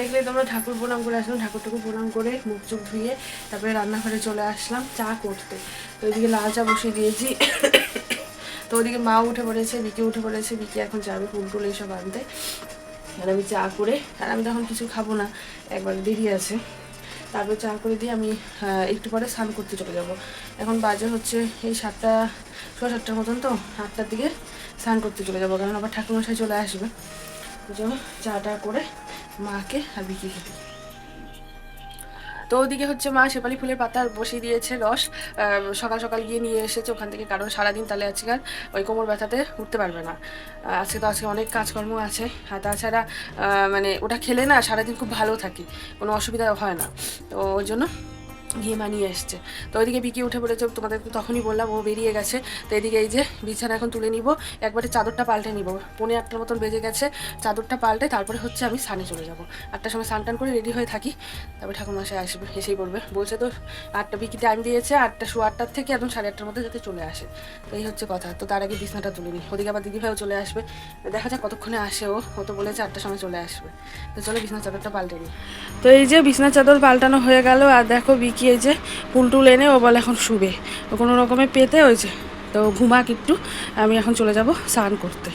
দেখলে তোমরা ঠাকুর প্রণাম করে আসলাম ঠাকুর ঠাকুর প্রণাম করে মুখ চোখ ধুয়ে তারপরে রান্নাঘরে চলে আসলাম চা করতে। তো ওইদিকে লাল চা বসিয়ে দিয়েছি। তো ওইদিকে মা উঠে পড়েছে বিকে উঠে পড়েছে বিকে এখন যাবে ফুল টুল এইসব আনতে। আর আমি চা করে, আর আমি তখন কিছু খাব না, একবার দেরি আছে। তারপর চা করে দিয়ে আমি একটু পরে স্নান করতে চলে যাব। এখন বাজে হচ্ছে এই সাতটা, সোয়া সাতটার মতন তো, আটটার দিকে স্নান করতে চলে যাব, কারণ আবার ঠাকুরমশাই চলে আসবে। চাটা করে মাকে আর খেতে। তো ওদিকে হচ্ছে মা শেপালি ফুলের পাতা বসিয়ে দিয়েছে রস। সকাল সকাল গিয়ে নিয়ে এসেছে ওখান থেকে, কারণ সারাদিন তাহলে আজকে আর ওই কোমর ব্যথাতে উঠতে পারবে না। আজকে তো আজকে অনেক কাজকর্ম আছে। আর তাছাড়া মানে ওটা খেলে না সারাদিন খুব ভালো থাকি, কোনো অসুবিধা হয় না। তো ওই জন্য গিয়ে মা নিয়ে এসছে। তো ওইদিকে বিকি উঠে পড়েছে তোমাদের তো তখনই বললাম, ও বেরিয়ে গেছে। তো এদিকে এই যে বিছানা এখন তুলে নিব, একবারে চাদরটা পাল্টে নিব। পৌনে আটটার মতন বেজে গেছে, চাদরটা পাল্টে তারপরে হচ্ছে আমি সানে চলে যাব। আটটার সময় স্নান টান করে রেডি হয়ে থাকি। তারপরে মাসে আসবে, এসেই পড়বে বলছে তো, আটটা বিকি টাইম দিয়েছে, আটটা শো আটটার থেকে একদম সাড়ে আটটার মধ্যে যাতে চলে আসে। তো এই হচ্ছে কথা। তো তার আগে বিছনাটা তুলে নিই। ওদিকে আবার দিদিভাইও চলে আসবে। দেখা যাক কতক্ষণে আসে ও। ও তো বলেছে আটটার সময় চলে আসবে। তো চলো বিছনা চাদরটা পাল্টে নিই। তো এই যে বিছনা চাদর পাল্টানো হয়ে গেল, আর দেখো বিকি এই যে পুল টুল এনে ও বলে এখন শুবে। ও কোনো রকমে পেতে হয়েছে তো ঘুমাক একটু আমি এখন চলে যাব স্নান করতে।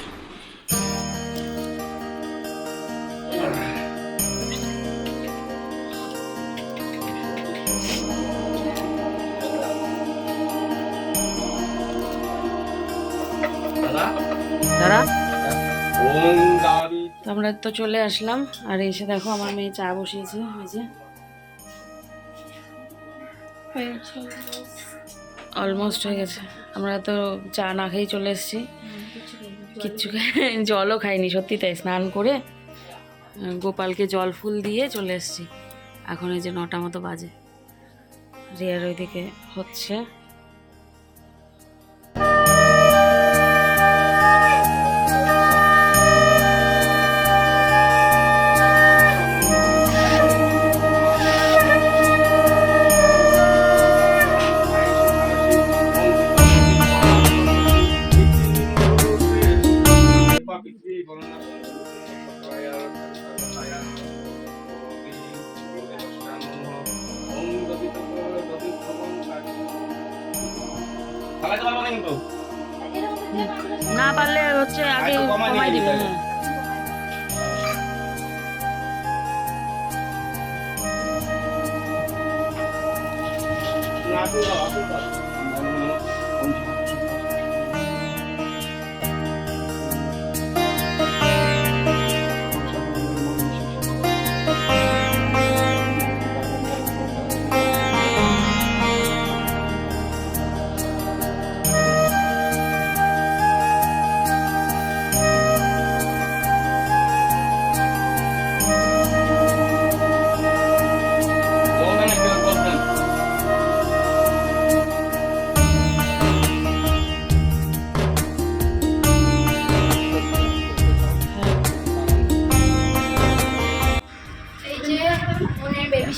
আমরা তো চলে আসলাম আর এসে দেখো আমার মেয়ে চা বসিয়েছে ওই যে। অলমোস্ট হয়ে গেছে। আমরা তো চা না খেয়েই চলে এসেছি। কিচ্ছু জলও খাইনি, সত্যি তাই। স্নান করে গোপালকে জল ফুল দিয়ে চলে এসেছি। এখন এই যে নটা মতো বাজে। রিয়ার ওইদিকে হচ্ছে। পারব না কিন্তু না পারলে হচ্ছে আগে কমাই দিবে। হ্যাঁ। না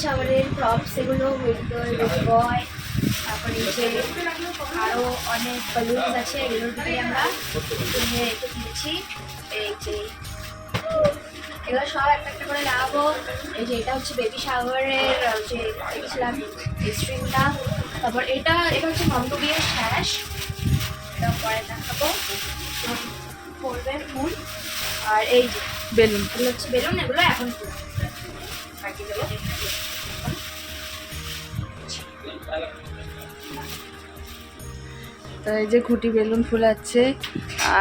শাওয়ারের প্রপস এগুলো বেবি বয়। তারপরে যে আরও অনেক বালুনস আছে এগুলোর ভিতরে আমরা কিনে রেখে দিয়েছি। এই যে এগুলো সব একটা একটা করে লাগাবো। এই যে এটা হচ্ছে বেবি শাওয়ারের যে দেখেছিলাম এই স্ট্রিংটা তারপর এটা এটা হচ্ছে মন্দ বিয়ের শ্যাশ এটা পরে দেখাবো। পড়বে ফুল। আর এই যে বেলুন। এগুলো হচ্ছে বেলুন এগুলো এখন পাঠিয়ে দেবো। তো এই যে খুঁটি বেলুন ফুলাচ্ছে,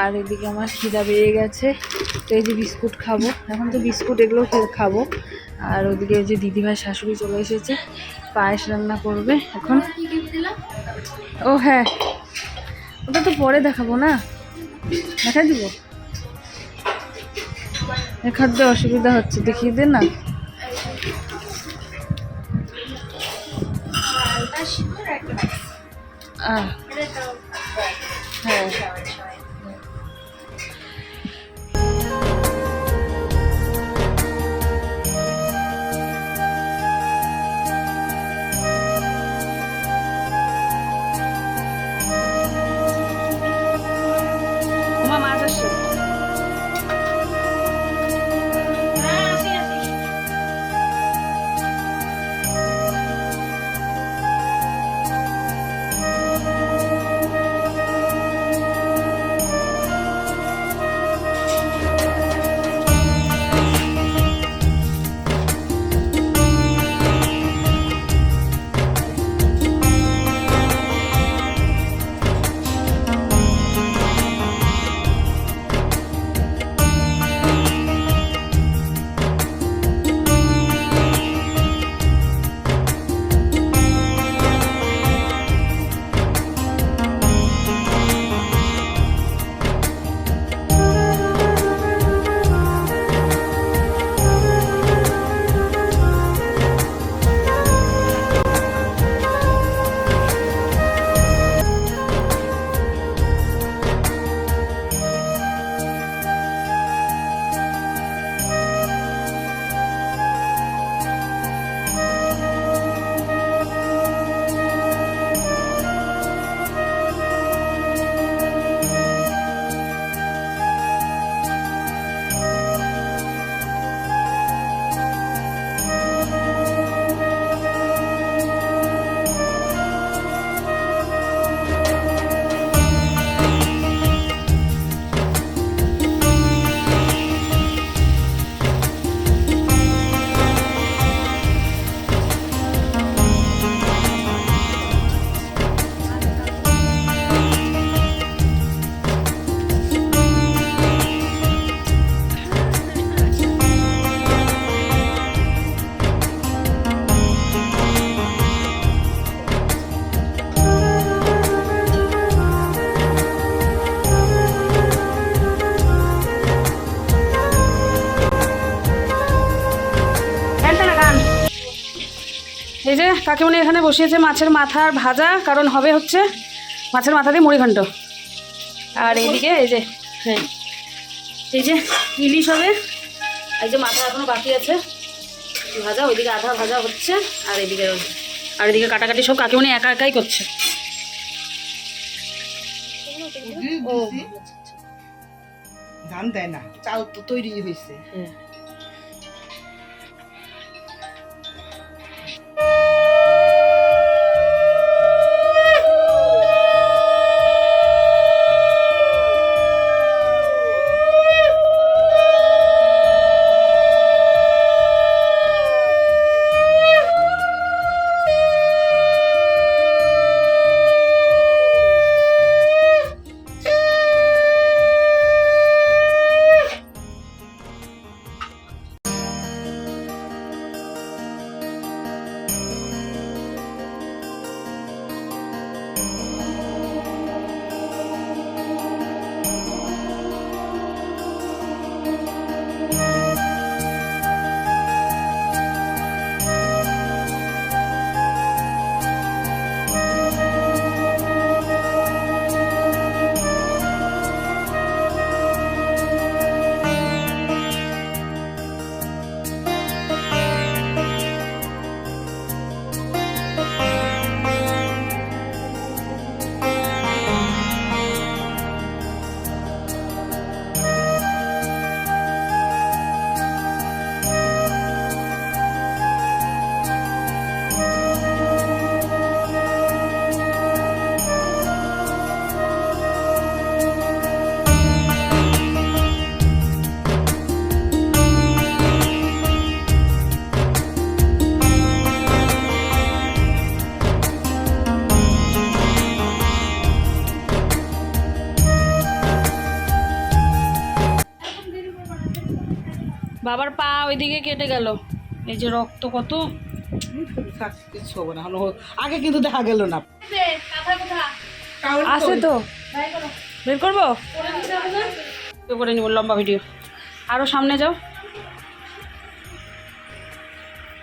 আর এদিকে আমার খিদা বেড়ে গেছে, তো এই যে বিস্কুট খাব। এখন তো বিস্কুট এগুলো খাব। আর ওদিকে এই যে দিদিভাই শাশুড়ি চলে এসেছে, পায়েস রান্না করবে এখন। ও হ্যাঁ ওটা তো পরে দেখাবো না? দেখাই দিব। দেখাতে অসুবিধা হচ্ছে, দেখিয়ে দে না। Ah. এই যে কাকিমণি এখানে বসিয়েছে মাছের মাথার ভাজা কারণ হবে হচ্ছে মাছের মাথা দিয়ে মুড়ি ঘন্ট। আর এইদিকে এই যে হ্যাঁ এই যে ইলিশ হবে এই যে মাথা এখনও বাকি আছে ভাজা ওইদিকে আধা ভাজা হচ্ছে আর এদিকে আর এদিকে কাটাকাটি সব কাকিমণি একা একাই করছে। ও ধান দেয় না চাল তো তৈরি হয়েছে। হ্যাঁ। ওইদিকে কেটে গেল। এই যে রক্ত কত? থাক, কিছু হবে না হলো আগে কিন্তু দেখা গেল না। আছে তো। বের করব? করে নিব লম্বা ভিডিও। আরও সামনে যাও।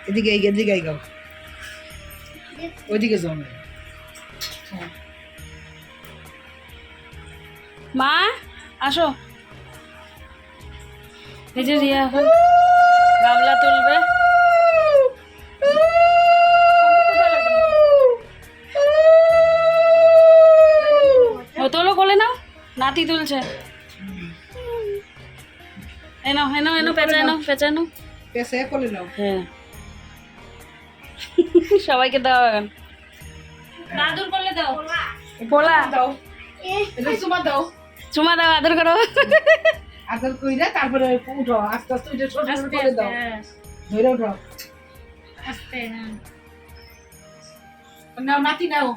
এদিকে এই এদিকে এই গাও ওইদিকে যাও মা আসো। এই যে রিয়া। গামলা তুলবে। ও তোলো কোলে নাও। নাতি তুলছে। এনো এনো এনো পেঁচানো পেঁচানো নাও হ্যাঁ। সবাইকে দাও এখন। আদর করলে দাও। পোলা দাও। চুমা দাও। চুমা দাও আদর করো। আদর কইরা তারপরে উঠো আস্তে আস্তে উঠে ছোট ছোট করে দাও। ধরে উঠো। আস্তে নাও নাতি নাও।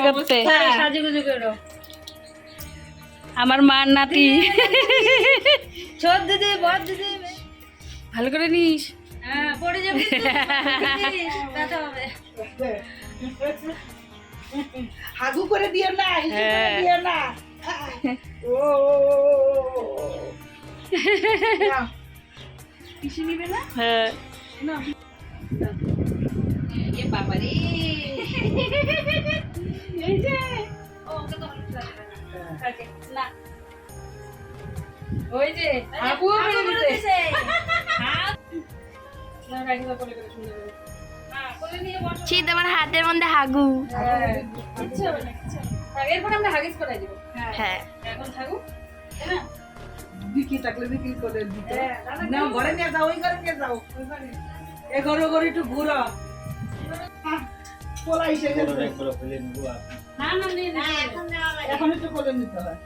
করতে করতে আমার মার নাতি। ছোট দিদি বড় দিদি। ভালো করে নিস। হ্যাঁ পড়ে যাবে হাগু করে দিও না হিসু করে হ্যাঁ। না। হ্যাঁ। ওই যে শীত আমার হাতের মধ্যে হাগু। এরপর আমরা হাগিস করে দিব? হ্যাঁ। এখন থাকুক বিক্রি থাকলে বিক্রি করে দিতে। হ্যাঁ, ঘরে নিয়ে যাও ওই ঘরে নিয়ে যাও। এ ঘরে ঘরে একটু ঘুরো পোলা না না নিয়ে এখন একটু কোলে নিতে হয়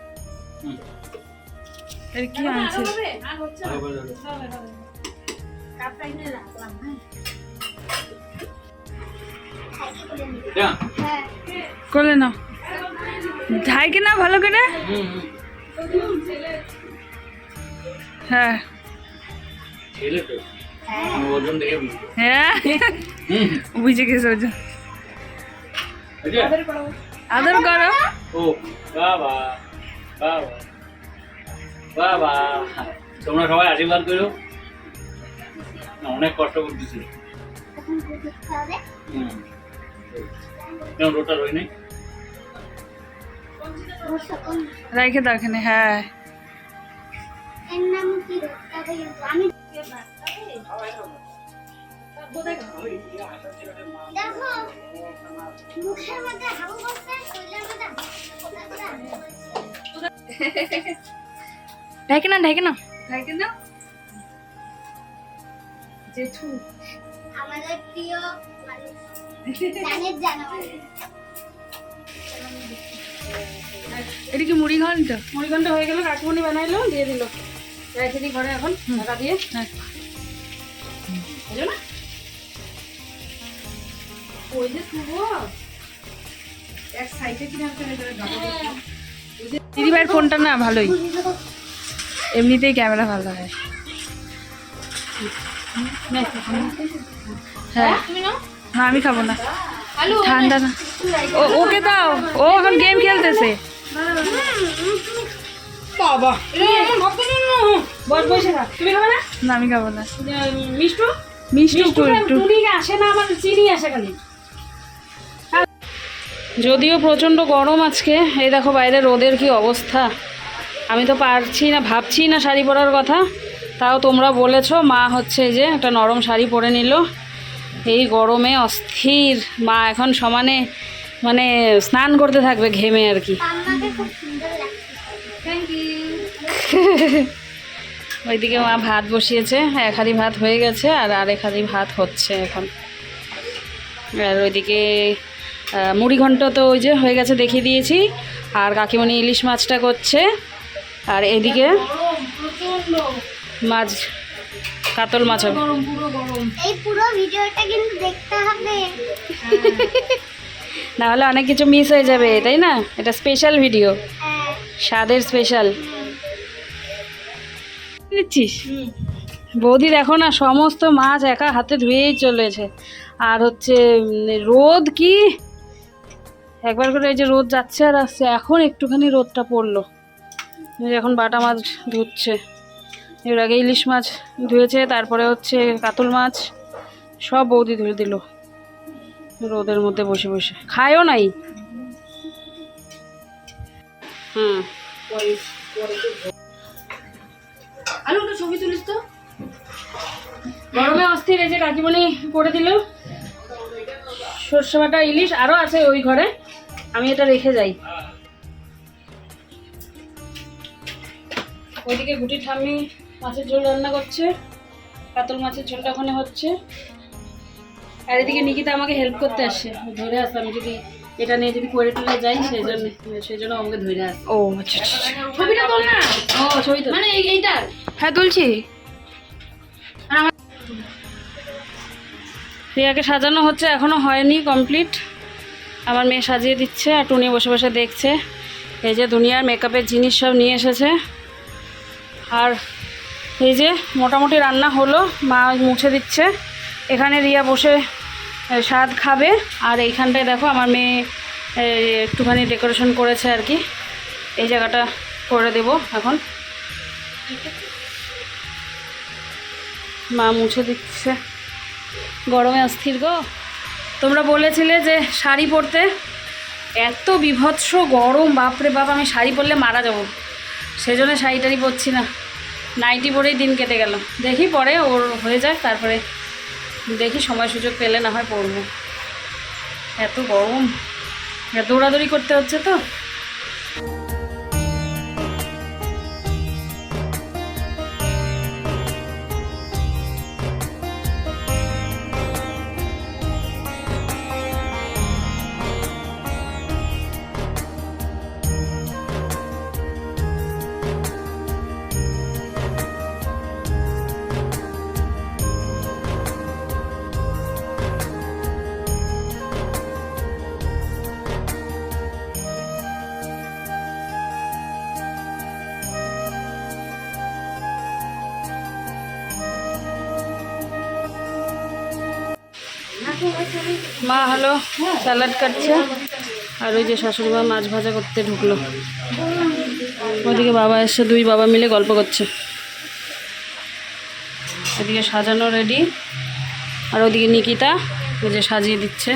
এর কি আনছে? হ্যাঁ। কোলে নাও। ঝাই কিনা ভালো করে? হ্যাঁ। ওজন বুঝতে হ্যাঁ। বুঝে গেছে যে। আদর করো ও বাবা বাবা বাবা তোমরা সবাই আশীর্বাদ করো। না, অনেক কষ্ট করতেছি। এখন দেখতে হবে হুম। কেন রোটা রই নাই? ওর সকল রাইখে দাও এখানে হ্যাঁ। এর নাম কি রক্ষা কিন্তু আমি দেখো মুখের মধ্যে হাবু বসছে শরীরের মধ্যে হাবু বসছে ঢেকে না ঢেকে না আমাদের প্রিয় মানুষ প্রাণের জানোয়ার। এটা কি মুড়ি ঘন্ট মুড়ি ঘন্ট হয়ে গেল কাকুমনি বানাইলো দিয়ে দিল। রেখে দিই ঘরে এখন ঢাকা দিয়ে। হ্যাঁ। না? ওই যে শুভ। এক সাইডে কিনা দিদিভাইয়ের ফোনটা না ভালোই। এমনিতেই ক্যামেরা ভালো হয়। হ্যাঁ। না আমি খাব না। ঠান্ডা না। ও ওকে দাও। ও এখন গেম খেলতেছে। বাবা। বস বসে থাক। তুমি খাবে না? না আমি খাব না। মিষ্টু? মিষ্টি একটু। একটু আসে না আমার চিনি আসে খালি। যদিও প্রচণ্ড গরম আজকে এই দেখো বাইরে রোদের কি অবস্থা। আমি তো পারছি না ভাবছি না শাড়ি পরার কথা তাও তোমরা বলেছ মা হচ্ছে এই যে একটা নরম শাড়ি পরে নিল। এই গরমে অস্থির মা এখন সমানে মানে স্নান করতে থাকবে ঘেমে আর কি। ওইদিকে মা ভাত বসিয়েছে এক হাঁড়ি ভাত হয়ে গেছে আর আরেক হাঁড়ি ভাত হচ্ছে এখন। আর ওইদিকে মুড়ি ঘন্ট তো ওই যে হয়ে গেছে দেখিয়ে দিয়েছি। আর কাকিমণি ইলিশ মাছটা করছে। আর এদিকে মাছ কাতল মাছ হবে। এই পুরো ভিডিওটা কিন্তু দেখতে হবে। না হলে অনেক কিছু মিস হয়ে যাবে তাই না? এটা স্পেশাল ভিডিও হ্যাঁ। স্বাদের স্পেশাল নিচ্ছিস বৌদি দেখো না সমস্ত মাছ একা হাতে ধুয়েই চলেছে। আর হচ্ছে রোদ কি? একবার করে এই যে রোদ যাচ্ছে আর আসছে, এখন একটুখানি রোদটা পড়ল। এখন বাটা মাছ ধুচ্ছে। এর আগে ইলিশ মাছ ধুয়েছে, তারপরে হচ্ছে কাতল মাছ, সব বৌদি ধুয়ে দিল রোদের মধ্যে বসে বসে। খায়ও নাই। গরমে অস্থির, এই যে কাকিমণি করে দিল। সর্ষে বাটা, ইলিশ আরও আছে ওই ঘরে। আমি এটা রেখে যাই। ওইদিকে গুটি ঠাম্মি মাছের ঝোল রান্না করছে কাতল মাছের ঝোলটা ওখানে হচ্ছে। আর এদিকে নিকিতা আমাকে হেল্প করতে আসছে ধরে আসছে আমি যদি এটা নিয়ে যদি করে টুলে যাই সেই জন্য সেই জন্য আমাকে ধরে আসছে। ও আচ্ছা ছবিটা তোল না। ও ছবি তো মানে এইটা। হ্যাঁ তুলছি। প্রিয়াকে সাজানো হচ্ছে এখনও হয়নি কমপ্লিট আমার মেয়ে সাজিয়ে দিচ্ছে আর টুনি বসে বসে দেখছে। এই যে দুনিয়ার মেকআপের জিনিস সব নিয়ে এসেছে। আর এই যে মোটামুটি রান্না হলো, মা মুছে দিচ্ছে। এখানে রিয়া বসে স্বাদ খাবে। আর এইখানটায় দেখো আমার মেয়ে একটুখানি ডেকোরেশন করেছে আর কি। এই জায়গাটা করে দেব এখন। মা মুছে দিচ্ছে। গরমে অস্থির গো। তোমরা বলেছিলে যে শাড়ি পরতে এত বিভৎস গরম, বাপরে বাপ, আমি শাড়ি পরলে মারা যাব। সেজন্য শাড়ি টাড়ি পরছি না। নাইটি পরেই দিন কেটে গেল। দেখি পরে ওর হয়ে যায় তারপরে দেখি সময় সুযোগ পেলে না হয় পরবো। এত গরম। দৌড়াদৌড়ি করতে হচ্ছে তো? স্যালাড কাটছে। আর ওই যে শাশুড়ি মা মাছ ভাজা করতে ঢুকলো। ওদিকে বাবা এসে দুই বাবা মিলে গল্প করছে। এদিকে সাজানো রেডি আর ওদিকে নিকিতা ওই যে সাজিয়ে দিচ্ছে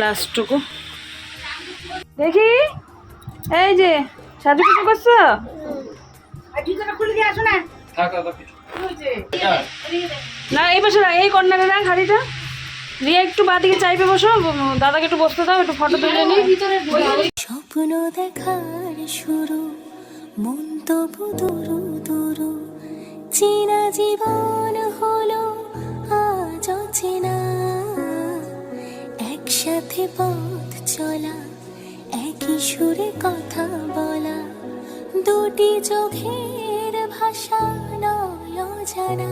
লাস্টটুকু দেখি? এই যে, সাজু কিছু করছ? না, এই পাশে এই কর্নারে রাখ, হাড়িটা। রিয়া একটু বাদিকে চাইবে বসো, দাদাকে একটু বসতে দাও, একটু ফটো তুলে নি স্বপ্ন দেখার শুরু, মন তবু দুরু দুরু। চেনা জীবন হলো, আজ চেনা একসাথে পথ চলা, একই সুরে কথা বলা। দুটি চোখের ভাষা নয় জানা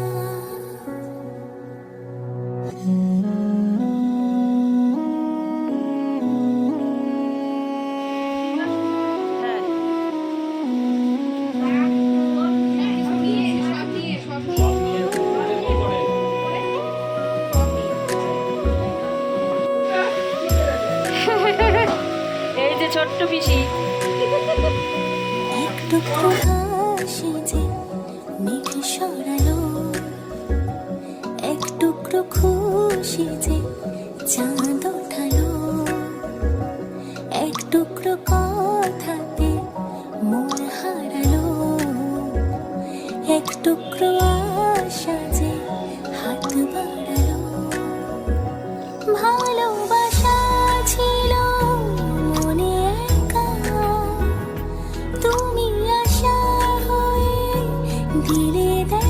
霧で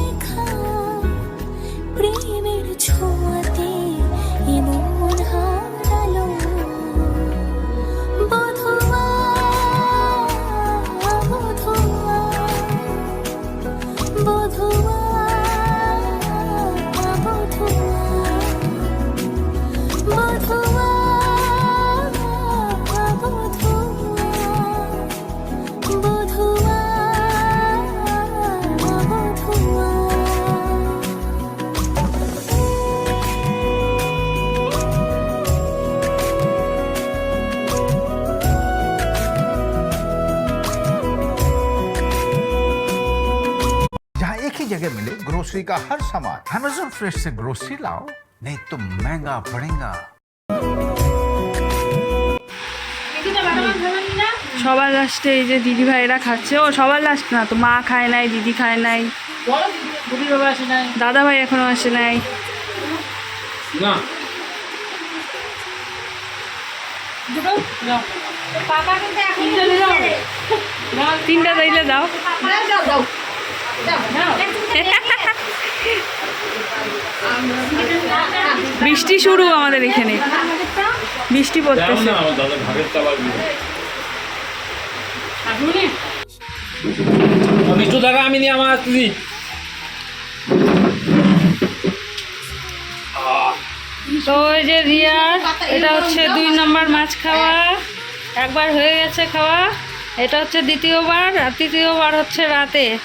ग्रोसरी का हर सामान अमेजोन फ्रेश से ग्रोसरी लाओ नहीं तो महंगा पड़ेगा সবার লাস্টে এই যে দিদি ভাইরা খাচ্ছে ও সবার লাস্ট না তো মা খায় নাই দিদি খায় নাই দাদা ভাই এখনো আসে নাই না তিনটা দিলে দাও বৃষ্টি শুরু আমাদের এখানে। বৃষ্টি পড়তেছে। দাদা মিষ্টি টাকা আমি নিয়ে আমার আসতেছি। তো ওই যে রিয়ার এটা হচ্ছে দুই নম্বর মাছ খাওয়া। একবার হয়ে গেছে খাওয়া। এটা হচ্ছে দ্বিতীয়বার আর তৃতীয়বার হচ্ছে রাতে।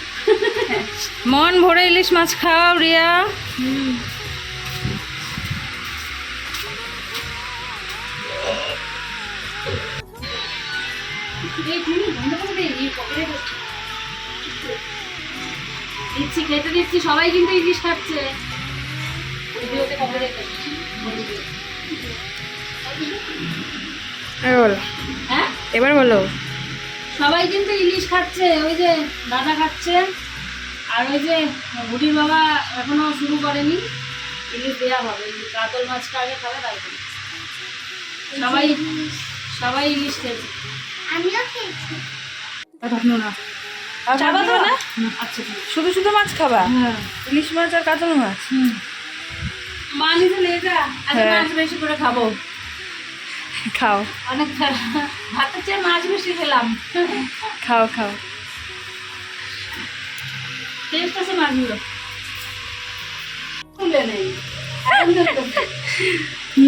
মন ভরে ইলিশ মাছ খাওয়াও রিয়া। দিচ্ছি খেতে দিচ্ছি সবাই কিন্তু ইলিশ খাচ্ছে। এবার বলো। হ্যাঁ? এবার বলো। সবাই কিন্তু ইলিশ খাচ্ছে ওই যে দাদা খাচ্ছে। আর ওই যে বুটির বাবা এখনও শুরু করেনি ইলিশ দেওয়া হবে কাতল মাছটা আগে খাবে তারপরে সবাই সবাই ইলিশ খেয়েছে। খাবা তো না? আচ্ছা। শুধু শুধু মাছ খাবা? হ্যাঁ। ইলিশ মাছ আর কাতল মাছ? মা নিজে নিয়ে যা আজকে হ্যাঁ। মাছ বেশি করে খাব। খাও। অনেক ভাতের চেয়ে মাছ বেশি খেলাম। খাও খাও। টেস্ট আছে মাছগুলো তুলে নেই।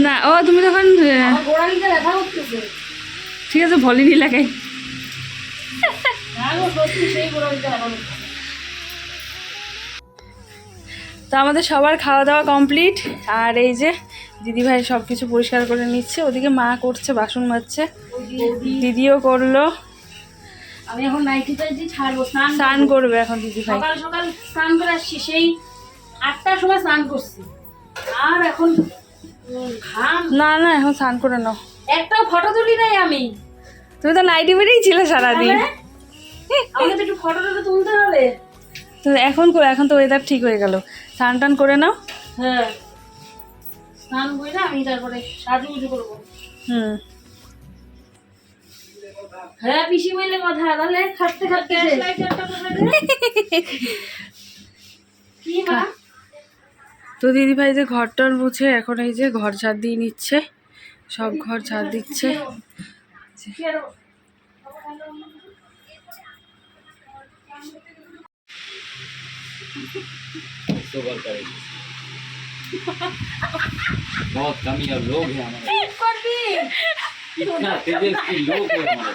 না ও তুমি তখন ঠিক আছে ভলিনি লাগাই। তো আমাদের সবার খাওয়া দাওয়া কমপ্লিট আর এই যে দিদিভাই সব কিছু পরিষ্কার করে নিচ্ছে। ওদিকে মা করছে বাসন মাজছে। দিদিও করল। আমি এখন নাইটি টাইটি ছাড়বো স্নান স্নান করবে এখন দিদিভাই সকাল সকাল স্নান করে আসছি সেই আটটার সময় স্নান করছি। আর এখন ঘাম। না না এখন স্নান করে নাও। একটাও ফটো তুলি নাই আমি। তুমি তো নাইটি বেরিয়েই ছিলে সারাদিন। আমাকে তো একটু ফটো টটো তুলতে হবে। তো এখন করে এখন তো ওয়েদার ঠিক হয়ে গেল। স্নান টান করে নাও। হ্যাঁ। স্নান করে আমি তারপরে সাজুগুজু করব। হুম। হ্যাঁ পিসি বললে কথা তাহলে খাটতে খাটতে কি মা তো দিদিভাই যে ঘর টর মুছে এখন এই যে ঘর ঝাড় দিয়ে নিচ্ছে সব ঘর ঝাড় দিচ্ছে सोबर करेंगे बहुत कमी अब लोग हैं हमारे इतना तेजस्वी लोग हैं हमारे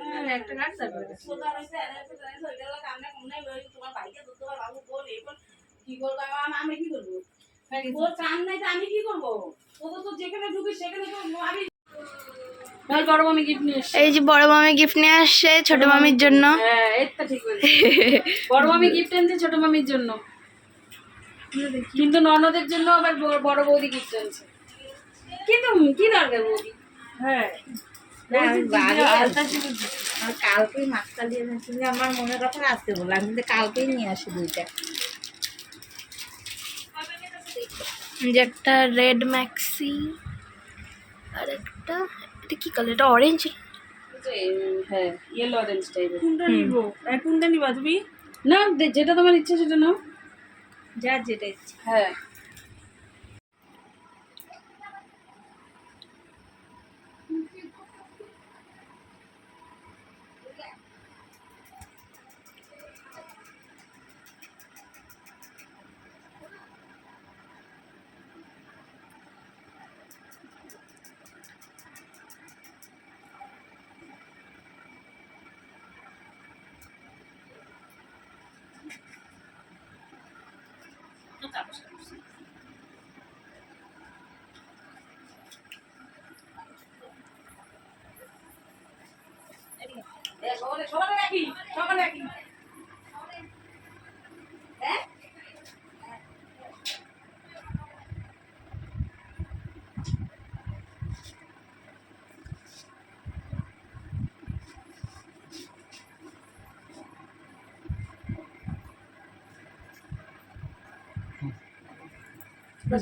হ্যাঁ, একটা গাছ কি করব? এই যে বড় মামি গিফট নিয়ে আসছে ছোট মামির জন্য। হ্যাঁ, বড় মামি গিফট আনছে ছোট মামির জন্য। কিন্তু ননদের জন্য আবার বড় বৌদি গিফট আনছে কিন্তু কি দরকার বৌদি? হ্যাঁ। কালকেই মাছটা দিয়ে তুমি আমার মনের কথা আজকে বললাম কিন্তু কালকেই নিয়ে আসি দুইটা যে একটা রেড ম্যাক্সি আর একটা এটা কি কালার এটা অরেঞ্জ হ্যাঁ ইয়েলো অরেঞ্জ টাইপের কোনটা নিবো? কোনটা নিবা তুমি? না যেটা তোমার ইচ্ছে সেটা নাও। যার যেটা ইচ্ছে। হ্যাঁ। এই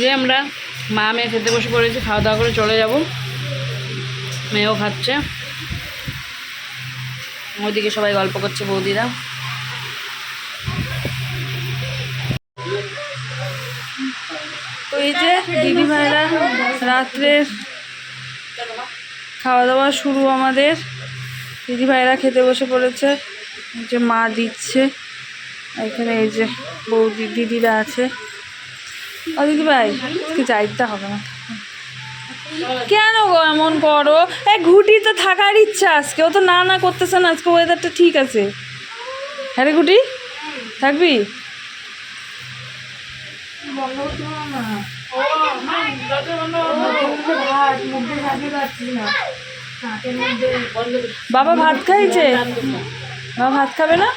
যে আমরা মা মেয়ে খেতে বসে পড়েছি, খাওয়া দাওয়া করে চলে যাব। মেয়েও খাচ্ছে। ওইদিকে সবাই গল্প করছে বৌদিরা। এই যে দিদিভাইরা রাত্রে খাওয়া দাওয়া শুরু আমাদের। দিদিভাইরা খেতে বসে পড়েছে যে মা দিচ্ছে এখানে এই যে বৌদি দিদিরা আছে ও দিদিভাই আজকে যাইতে হবে না কেন গো এমন করো এই ঘুটি তো থাকার ইচ্ছা আজকে ও তো না না করতেছে না আজকে ওয়েদারটা ঠিক আছে হ্যাঁ রে ঘুটি থাকবি বাবা ভাত খাইছে? বাবা ভাত খাবে না?